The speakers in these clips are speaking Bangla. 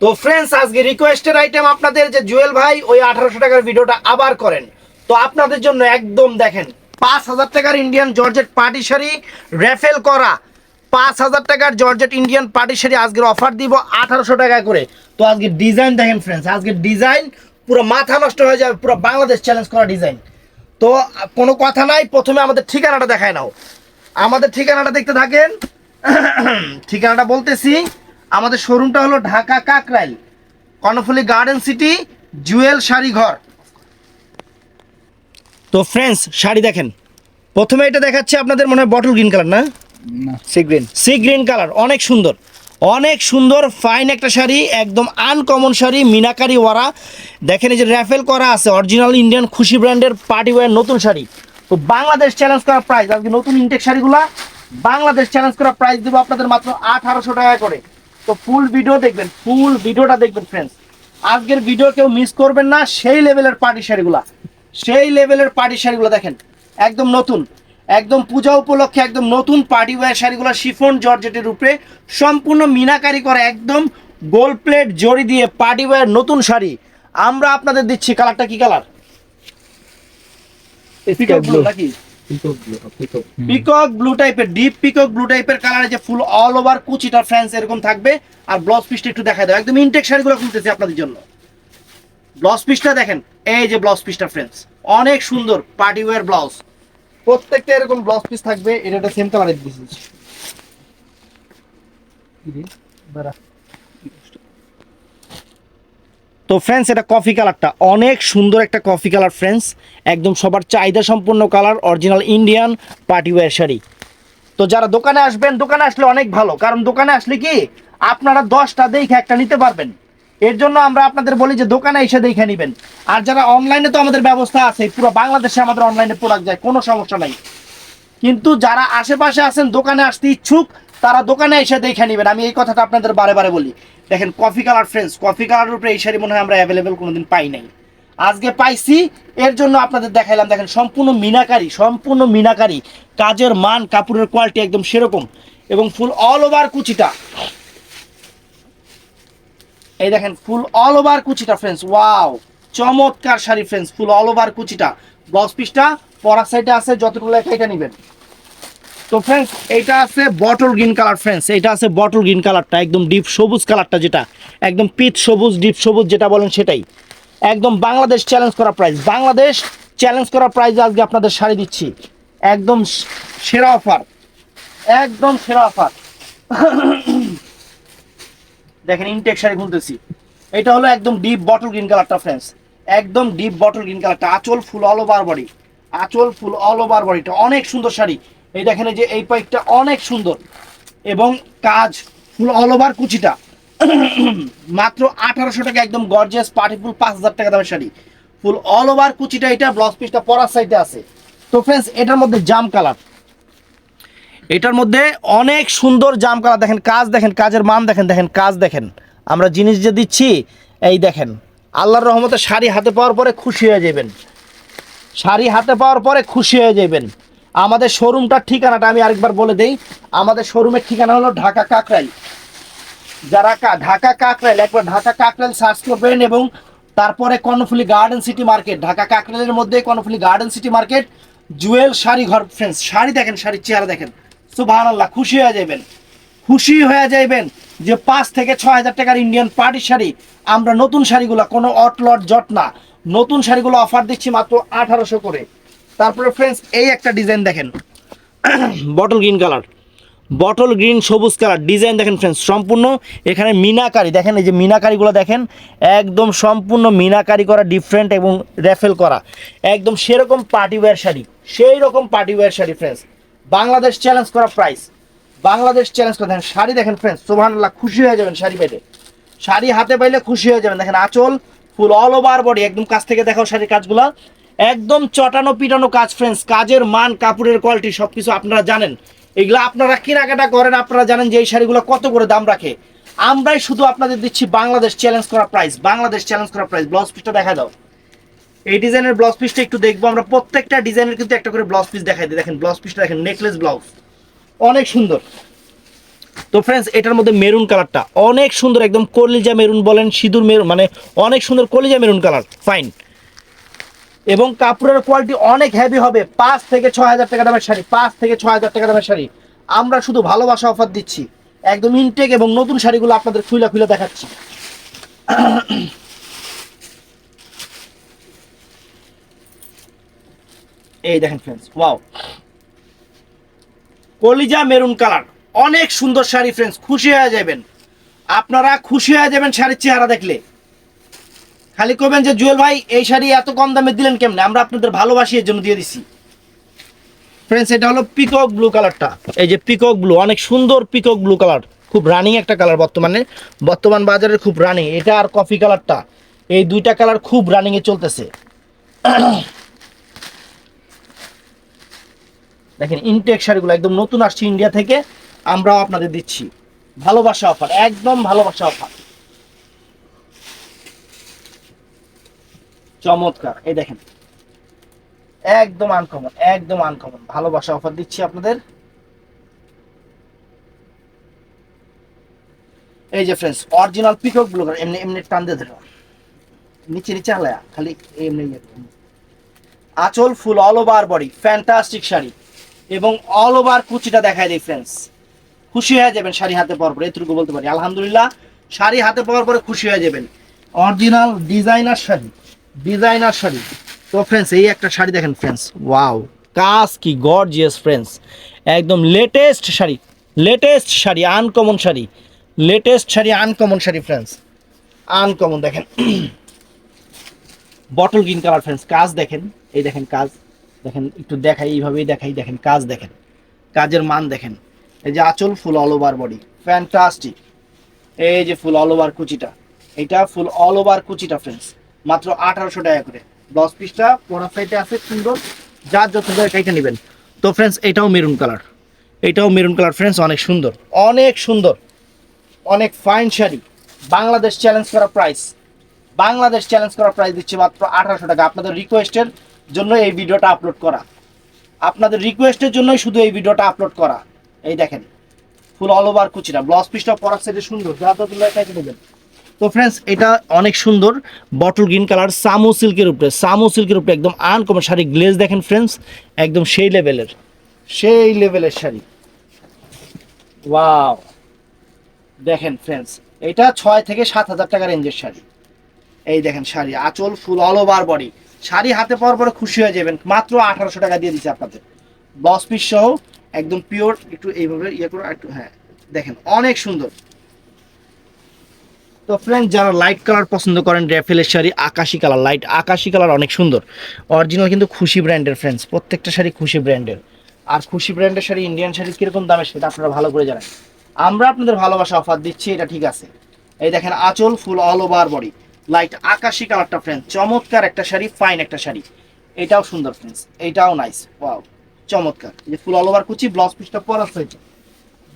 তো ফ্রেন্ডস আজকে রিকোয়েস্টের আইটেম আপনাদের যে জুয়েল ভাই ওই আঠারোশো টাকার ভিডিওটা আবার করেন। তো আপনাদের জন্য একদম দেখেন, পাঁচ হাজার টাকার ইন্ডিয়ান জর্জেট পার্টি শাড়ি রেফেল করা। পাঁচ হাজার টাকার জর্জেট ইন্ডিয়ান পার্টি শাড়ি আজকের অফার দিব আঠারোশো টাকা করে। তো আজকে ডিজাইন দেখেন ফ্রেন্ডস আজকে ডিজাইন পুরো মাথা নষ্ট হয়ে যাবে, পুরো বাংলাদেশ চ্যালেঞ্জ করা ডিজাইন তো কোনো কথা নাই, প্রথমে আমাদের ঠিকানাটা দেখায় নাও। আমাদের ঠিকানাটা দেখতে থাকেন। ঠিকানাটা বলতেছি আমাদের শোরুমটা হলো Dhaka Kakrail Karnaphuli garden city Jewel sari ঘর। তো ফ্রেন্ডস শাড়ি দেখেন। প্রথমে এটা দেখাচ্ছে আপনাদের মনে হয় বটল গ্রিন কালার না? না। Sea green sea green colour অনেক সুন্দর। অনেক সুন্দর ফাইন একটা শাড়ি একদম আনকমন শাড়ি মিনাকারি ওয়ারা। দেখেন এই যে র্যাফেল করা আছে অরিজিনাল ইন্ডিয়ান খুশি ব্র্যান্ডের পার্টি ওয়ার নতুন শাড়ি। তো বাংলাদেশ চ্যালেঞ্জ করা প্রাইস আজকে নতুন ইনটেক শাড়িগুলা বাংলাদেশ চ্যালেঞ্জ করা প্রাইস দেবো আপনাদের মাত্র আঠারোশো টাকা করে। তো ফুল ভিডিও দেখবেন ফুল ভিডিওটা দেখবেন ফ্রেন্ডস আজকের ভিডিও কেউ মিস করবেন না সেই লেভেলের পার্টি শাড়িগুলা। সেই লেভেলের পার্টি শাড়িগুলো দেখেন একদম নতুন। একদম পূজা উপলক্ষে একদম নতুন পার্টি ওয়্যার শাড়িগুলো শিফন জর্জেটের উপরে সম্পূর্ণ মিনাকারি করা একদম গোল প্লেট জড়ি দিয়ে পার্টি ওয়্যার নতুন শাড়ি। আমরা আপনাদের দিচ্ছি কালারটা কি কালার নাকি? পিকক ব্লু টাইপের ডিপ পিকক ব্লু টাইপের কালারে যে ফুল অল ওভার কুচিটা ফ্রেন্স এরকম থাকবে। আর ব্লাউজ পিসটা একটু দেখা দাও। একদম ইনটেক শাড়িগুলো খুলতেছি আপনাদের জন্য। ব্লাউজ পিসটা দেখেন এই যে ব্লাউজ পিসটা ফ্রেন্ডস অনেক সুন্দর পার্টি ওয়্যার ব্লাউজ প্রত্যেকটা এরকম ব্লাউজ পিস থাকবে এটা একটা সেম কালারের দিয়েছি। তো ফ্রেন্ডস এটা কফি কালারটা অনেক সুন্দর একটা কফি কালার ফ্রেন্ডস একদম সবার চাহিদা সম্পূর্ণ colour original Indian party wear sari. তো যারা দোকানে আসবেন, দোকানে আসলে অনেক ভালো। কারণ দোকানে আসলে কি? আপনারা দশটা দেখে একটা নিতে পারবেন। এর জন্য আমরা আপনাদের বলি যে দোকানে এসে দেখে নেবেন। আর যারা অনলাইনে তো আমাদের ব্যবস্থা আছে, পুরো বাংলাদেশে আমাদের অনলাইনে প্রোডাক্ট যায়, কোনো সমস্যা নাই। কিন্তু যারা আশেপাশে আছেন, দোকানে আসতে ইচ্ছুক তারা দোকানে এসে দেখে নেবেন। আমি এই কথাটা আপনাদের বারে বারে বলি। দেখেন coffee colour friends coffee colour উপরে এই শাড়ি মনে হয় আমরা অ্যাভেলেবেল কোনোদিন পাই নাই। আজকে পাইছি, এর জন্য আপনাদের দেখাইলাম, দেখেন, সম্পূর্ণ মিনাকারি সম্পূর্ণ মিনাকারি। কাজের মান, কাপড়ের কোয়ালিটি একদম সেরকম এবং ফুল অল ওভার কুচিটা। এই দেখেন ফুল অল ওভার কুচিটা ফ্রেন্ডস ওয়াও চমৎকার sari friends full all over কুচিটা। ব্লাউজ পিসটা পরার সাইডে আছে, যতটুকু লেখা এটা নেবেন। তো ফ্রেন্ডস এটা আছে বটল গ্রিন কালার ফ্রেন্ডস এটা আছে বটল গ্রিন কালারটা একদম ডিপ সবুজ কালারটা যেটা, একদম পিচ সবুজ ডিপ সবুজ যেটা বলেন সেটাই। একদম বাংলাদেশ চ্যালেঞ্জ করা প্রাইস বাংলাদেশ চ্যালেঞ্জ করা প্রাইস আজকে আপনাদের শাড়ি দিচ্ছি। একদম সেরা অফার একদম সেরা অফার দেখেন ইনটেক শাড়ি খুলতেছি। এটা হলো একদম ডিপ বটল গ্রিন কালারটা ফ্রেন্ডস একদম ডিপ বটল গ্রিন কালারটা আঁচল ফুল অল ওভার বডি আঁচল ফুল অল ওভার বডিটা অনেক সুন্দর শাড়ি। এই দেখেন এই যে এই পাইপটা অনেক সুন্দর। এবং কাজ ফুল অল ওভার কুচিটা। মাত্র আঠারোশো টাকা একদম গর্জিয়াস পার্টি ফুল পাঁচ হাজার টাকা দামের শাড়ি। ফুল অল ওভার কুচিটা এটা ব্লাউজ পিসটা পরার সাইডে আছে। তো ফ্রেন্ডস এটার মধ্যে জাম কালার এটার মধ্যে অনেক সুন্দর জাম কালার দেখেন কাজ, দেখেন কাজের মান, দেখেন দেখেন কাজ, দেখেন। আমরা জিনিস যে দিচ্ছি, এই দেখেন। আল্লাহর রহমতে শাড়ি হাতে পাওয়ার পরে খুশি হয়ে যাবেন। শাড়ি হাতে পাওয়ার পরে খুশি হয়ে যাবেন। আমাদের শোরুমটার ঠিকানাটা আমি আরেকবার বলে দেই। আমাদের শোরুমের ঠিকানা হলো ঢাকা কাকরাইল। যারা ঢাকা কাকরাইল, একবার ঢাকা কাকরাইল সার্চ করবেন এবং তারপরে Karnaphuli garden city market Dhaka কাকরাইলের মধ্যে Karnaphuli garden city market Jewel sari ঘর ফ্রেন্ডস শাড়ি দেখেন, শাড়ির চেহারা দেখেন। সুবাহ আল্লাহ খুশি হয়ে যাবেন খুশি হয়ে যাইবেন যে পাঁচ থেকে ছয় হাজার টাকার ইন্ডিয়ান পার্টি শাড়ি, আমরা নতুন শাড়িগুলো কোনো অটলট জট না। নতুন শাড়িগুলো অফার দিচ্ছি মাত্র আঠারোশো করে। তারপরে ফ্রেন্ডস এই একটা ডিজাইন দেখেন। Bottle green colour bottle green সবুজ কালার ডিজাইন দেখেন ফ্রেন্ডস সম্পূর্ণ এখানে মিনাকারি। দেখেন এই যে মিনাকারিগুলো দেখেন, একদম সম্পূর্ণ মিনাকারি করা ডিফারেন্ট এবং র্যাফেল করা। একদম সেরকম পার্টি ওয়্যার শাড়ি সেই রকম party wear sari friends Bangladesh challenge করা প্রাইস বাংলাদেশ চ্যালেঞ্জ করা। দেখেন, শাড়ি দেখেন ফ্রেন্ডস সুবহানাল্লাহ, খুশি হয়ে যাবেন শাড়ি পেটে শাড়ি হাতে পাইলে খুশি হয়ে যাবেন। দেখেন, আঁচল ফুল অল ওভার বডি একদম কাছ থেকে দেখাও শাড়ির কাজগুলা। একদম চটানো পিটানো কাজ ফ্রেন্ডস কাজের মান, কাপড়ের কোয়ালিটি সবকিছু আপনারা জানেন। এগুলো আপনারা কেনাকাটা করেন, আপনারা জানেন যে এই শাড়িগুলো কত করে দাম রাখে। আমরাই শুধু আপনাদের দিচ্ছি বাংলাদেশ চ্যালেঞ্জ করা প্রাইস বাংলাদেশ চ্যালেঞ্জ করা প্রাইস ব্লাউজ পিসটা দেখা দাও। এই ডিজাইনের ব্লাউজ পিসটা একটু দেখব, আমরা প্রত্যেকটা ডিজাইনের কিন্তু একটা করে ব্লাউজ পিস দেখাই দিই। দেখেন ব্লাউজ পিসটা দেখেন নেকলেস ব্লাউজ অনেক সুন্দর। তো ফ্রেন্ডস এটার মধ্যে মেরুন কালারটা অনেক সুন্দর, একদম কলিজা মেরুন বলেন, সিঁদুর মেরুন মানে অনেক সুন্দর কলিজা মেরুন কালার ফাইন এবং কাপড়ের কোয়ালিটি অনেক হেভি হবে। পাঁচ থেকে ছয় হাজার টাকা দামের শাড়ি, পাঁচ থেকে ছয় হাজার টাকা দামের শাড়ি। আমরা শুধু ভালোবাসা অফার দিচ্ছি। একদম ইনটেক এবং নতুন শাড়িগুলো আপনাদের খুলে খুলে দেখাচ্ছি। এই দেখেন ফ্রেন্ডস ওয়াও কলিজা মেরুন কালার। অনেক সুন্দর শাড়ি ফ্রেন্ডস খুশি হয়ে যাবেন। আপনারা খুশি হয়ে যাবেন শাড়ির চেহারা দেখলে। খালি কবেন যে, জুয়েল ভাই, এই শাড়ি এত কম দামে দিলেন কেমনে? আমরা আপনাদের ভালোবাসি, এর জন্য দিয়ে দিছি। ফ্রেন্ডস এটা হলো পিকক ব্লু কালারটা এই যে পিকক ব্লু অনেক সুন্দর পিকক ব্লু কালার খুব রানিং একটা কালার বর্তমানে। বর্তমান বাজারে খুব রানিং এটা আর কফি কালারটা এই দুইটা কালার খুব রানিং এ চলতেছে। দেখেন ইনটেক শাড়িগুলো একদম নতুন আসছে ইন্ডিয়া থেকে। আমরাও আপনাদের দিচ্ছি। ভালোবাসা অফার একদম ভালোবাসা অফার চমৎকার। এই দেখেন। একদম আনকমন একদম আনকমন ভালোবাসা অফার দিচ্ছি আপনাদের। এই যে ফ্রেন্ডস অরিজিনাল পিকক ব্লু এমনি এমনি টান দিয়ে ধরো নিচে নিচে আলায়া, খালি এমনি। আঁচল full all over body fantastic sari. এবং অল ওভার কুচিটা দেখায় দিই ফ্রেন্ডস খুশি হয়ে যাবেন শাড়ি হাতে পাওয়ার পরে এটুকু বলতে পারি। আলহামদুলিল্লাহ, শাড়ি হাতে পাওয়ার পরে খুশি হয়ে যাবেন। Original designer sari. Designer sari. তো ফ্রেন্ডস এই একটা শাড়ি দেখেন ফ্রেন্ডস ওয়াও কাজ কি গর্জিয়াস ফ্রেন্ডস একদম latest sari latest sari uncommon sari latest sari uncommon sari friends uncommon দেখেন। বটল গ্রিন কালার ফ্রেন্ডস কাজ দেখেন, এই দেখেন কাজ। দেখেন, একটু দেখাই, এইভাবেই দেখাই, দেখেন, কাজ দেখেন। কাজের মান দেখেন। এই যে আঁচল full all over body fantastic এই যে ফুল অল ওভার কুচিটা, এটা ফুল অল ওভার কুচিটা ফ্রেন্ডস মাত্র আঠারোশো টাকা করে। দশ পিসটা পড়া সাইডে আছে সুন্দর, যার যত কাইটা নেবেন। তো ফ্রেন্ডস এটাও মেরুন কালার এটাও মেরুন কালার ফ্রেন্ডস অনেক সুন্দর। অনেক সুন্দর। অনেক ফাইন শাড়ি। বাংলাদেশ চ্যালেঞ্জ করা প্রাইস বাংলাদেশ চ্যালেঞ্জ করা প্রাইস দিচ্ছে মাত্র আঠারোশো টাকা। আপনাদের রিকোয়েস্টের জন্য এই ভিডিওটা আপলোড করা। আপনাদের রিকোয়েস্টের জন্যই শুধু এই ভিডিওটা আপলোড করা। এই দেখেন, ফুল অল ওভার কুচিটা ব্লাউজ পিসটা পরার সাইডে সুন্দর। যা তো তুলে একাই দেবেন তো ফ্রেন্ডস এটা অনেক সুন্দর বটল গ্রিন কালার সামু সিল্কের উপরে। সামু সিল্কের উপরে একদম আনকমন শাড়ি গ্লেজ দেখেন ফ্রেন্ডস একদম সেই লেভেলের সেই লেভেলের শাড়ি। ওয়াও দেখেন ফ্রেন্ডস এটা ছয় থেকে সাত হাজার টাকা রেঞ্জের শাড়ি। এই দেখেন শাড়ি, আঁচল full all over body sari হাতে পাওয়ার পরে খুশি হয়ে যাবেন, মাত্র আঠারোশো টাকা দিয়ে দিচ্ছে আপনাদের। দশ পিস সহ, একদম পিওর একটু এইভাবে ইয়ে করে একটু হ্যাঁ। দেখেন, অনেক সুন্দর। তো ফ্রেন্ড যারা লাইট কালার পছন্দ করেন র্যাফেলের শাড়ি আকাশি কালার লাইট আকাশি কালার অনেক সুন্দর। অরিজিনাল কিন্তু খুশি ব্র্যান্ডের ফ্রেন্ডস প্রত্যেকটা শাড়ি খুশি ব্র্যান্ডের আর খুশি ব্র্যান্ডের শাড়ি ইন্ডিয়ান শাড়ি কীরকম দামের সেটা আপনারা ভালো করে জানেন। আমরা আপনাদের ভালোবাসা অফার দিচ্ছি, এটা ঠিক আছে। এই দেখেন, আঁচল full all over body light আকাশি কালারটা ফ্রেন্ড চমৎকার একটা শাড়ি ফাইন একটা শাড়ি। এটাও সুন্দর ফ্রেন্ডস এটাও নাইস ওয়াও চমৎকার। এই যে ফুল অল ওভার কুচি ব্লাউজ পিসটা পরার সাইড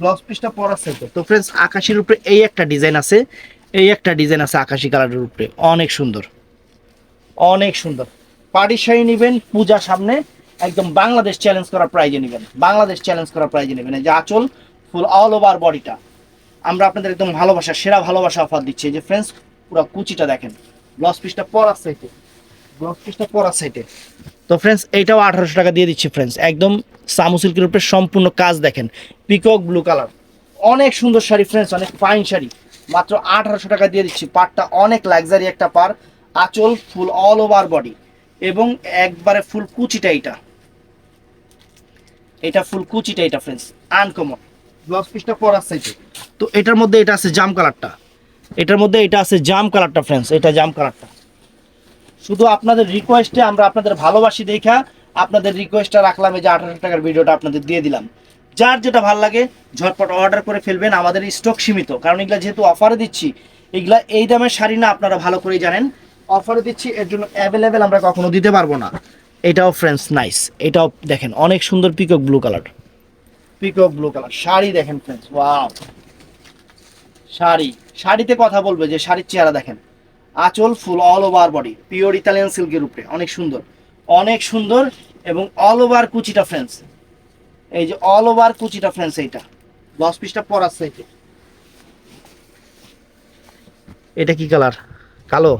ব্লাউজ পিসটা পরার সাইড তো ফ্রেন্ডস আকাশির উপরে এই একটা ডিজাইন আছে। এই একটা ডিজাইন আছে আকাশি কালারের উপরে। অনেক সুন্দর। অনেক সুন্দর। পার্টি শাড়ি নেবেন, পূজা সামনে, একদম বাংলাদেশ চ্যালেঞ্জ করা প্রাইজে নেবেন। বাংলাদেশ চ্যালেঞ্জ করা প্রাইজে নেবেন। এই যে আঁচল ফুল অল ওভার বডিটা আমরা আপনাদের একদম ভালোবাসা, সেরা ভালোবাসা অফার দিচ্ছি। যে ফ্রেন্ডস পুরো কুচিটা দেখেন। ব্লাউজ পিসটা পরার সাইডে ব্লাউজ পিসটা পরার সাইডে তো ফ্রেন্ডস এইটাও আঠারোশো টাকা দিয়ে দিচ্ছি ফ্রেন্ডস একদম সামু সিল্কের উপরে সম্পূর্ণ কাজ দেখেন। পিকক ব্লু কালার অনেক সুন্দর শাড়ি ফ্রেন্ডস অনেক ফাইন শাড়ি। মাত্র আঠারোশো টাকা দিয়ে দিচ্ছি। পাটটা অনেক লাক্সারি একটা পার আঁচল ফুল অল ওভার বডি এবং একবারে ফুল কুচিটা এটা এটা ফুল কুচিটা এটা ফ্রেন্ডস আনকমন ব্লাউজ পিসটা পরার সাইডে তো এটার মধ্যে এটা আছে জাম কালারটা এটার মধ্যে এটা আছে জাম কালারটা ফ্রেন্ডস এটা জাম কালারটা শুধু আপনাদের রিকোয়েস্টে আমরা আপনাদের ভালোবাসি দেখা আপনাদের রিকোয়েস্টটা রাখলাম এই যে আঠারোশো টাকার ভিডিওটা আপনাদের দিয়ে দিলাম। যার যেটা ভালো লাগে, ঝটপট অর্ডার করে ফেলবেন। আমাদের স্টক সীমিত। কারণ এগুলা যেহেতু অফারে দিচ্ছি, এগুলা এই দামের শাড়ি না আপনারা ভালো করেই জানেন। অফারে দিচ্ছি, এর জন্য অ্যাভেলেবেল আমরা কখনো দিতে পারব না। এটাও ফ্রেন্ডস নাইস এটাও দেখেন, অনেক সুন্দর peacock blue colour peacock blue colour sari দেখেন ফ্রেন্ডস ওয়াও শাড়ি। শাড়িতে কথা বলবে যে শাড়ির চেহারা দেখেন। আঁচল full all over body pure Italian সিল্কের উপরে। অনেক সুন্দর। অনেক সুন্দর এবং অল ওভার কুচিটা ফ্রেন্ডস এই যে অল ওভার কুচিটা ফ্রেন্ডস এইটা। ব্লাউজ পিসটা পরার সাইডে এটা কি কালার কালো?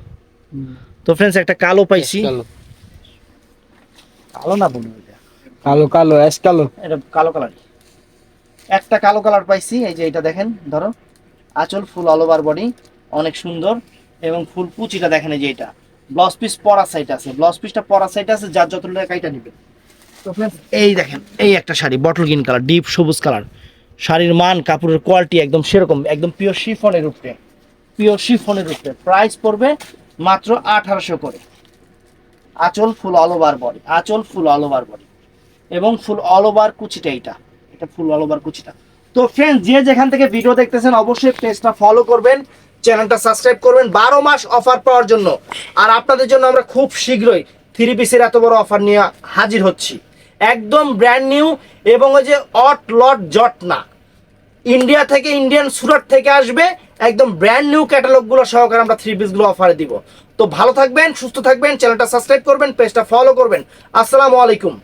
তো ফ্রেন্ডস একটা কালো পাইছি। কালো। কালো না এটা? কালো কালো অ্যাশ কালো। এটা কালো কালার একটা কালো কালার পাইছি এই যে এটা দেখেন ধরো। আঁচল ফুল অল ওভার বডি অনেক সুন্দর। এবং ফুল কুচিটা দেখেন এই যে এটা। ব্লাউজ পিস পরা সাইড আছে। ব্লাউজ পিসটা পরা সাইড আছে যার যত টাকা এটা নিবে তো friends, এই দেখেন, এই একটা sari bottle green colour deep সবুজ কালার শাড়ির মান, কাপড়ের কোয়ালিটি একদম সেরকম, একদম পিওর শিফনের উপরে পিওর শিফনের উপরে। প্রাইস পড়বে মাত্র আঠারোশো করে। আঁচল ফুল অল ওভার বডি আঁচল ফুল অল ওভার বডি এবং ফুল অল ওভার কুচিটা এটা এটা ফুল অল ওভার কুচিটা। তো ফ্রেন্ড যে যেখান থেকে ভিডিও দেখতেছেন, অবশ্যই পেজটা ফলো করবেন চ্যানেলটা সাবস্ক্রাইব করবেন। বারো মাস অফার পাওয়ার জন্য। আর আপনাদের জন্য আমরা খুব শীঘ্রই থ্রি পিসের এত বড় অফার নিয়ে হাজির হচ্ছি। একদম ব্র্যান্ড নিউ এবং ওই যে অট লট জট না ইন্ডিয়া থেকে ইন্ডিয়ান সুরট থেকে আসবে একদম ব্র্যান্ড নিউ ক্যাটালগুলো সহকারে আমরা থ্রি পিসগুলো অফারে দিব। তো ভালো থাকবেন, সুস্থ থাকবেন চ্যানেলটা সাবস্ক্রাইব করবেন পেজটা ফলো করবেন। আসসালামু আলাইকুম।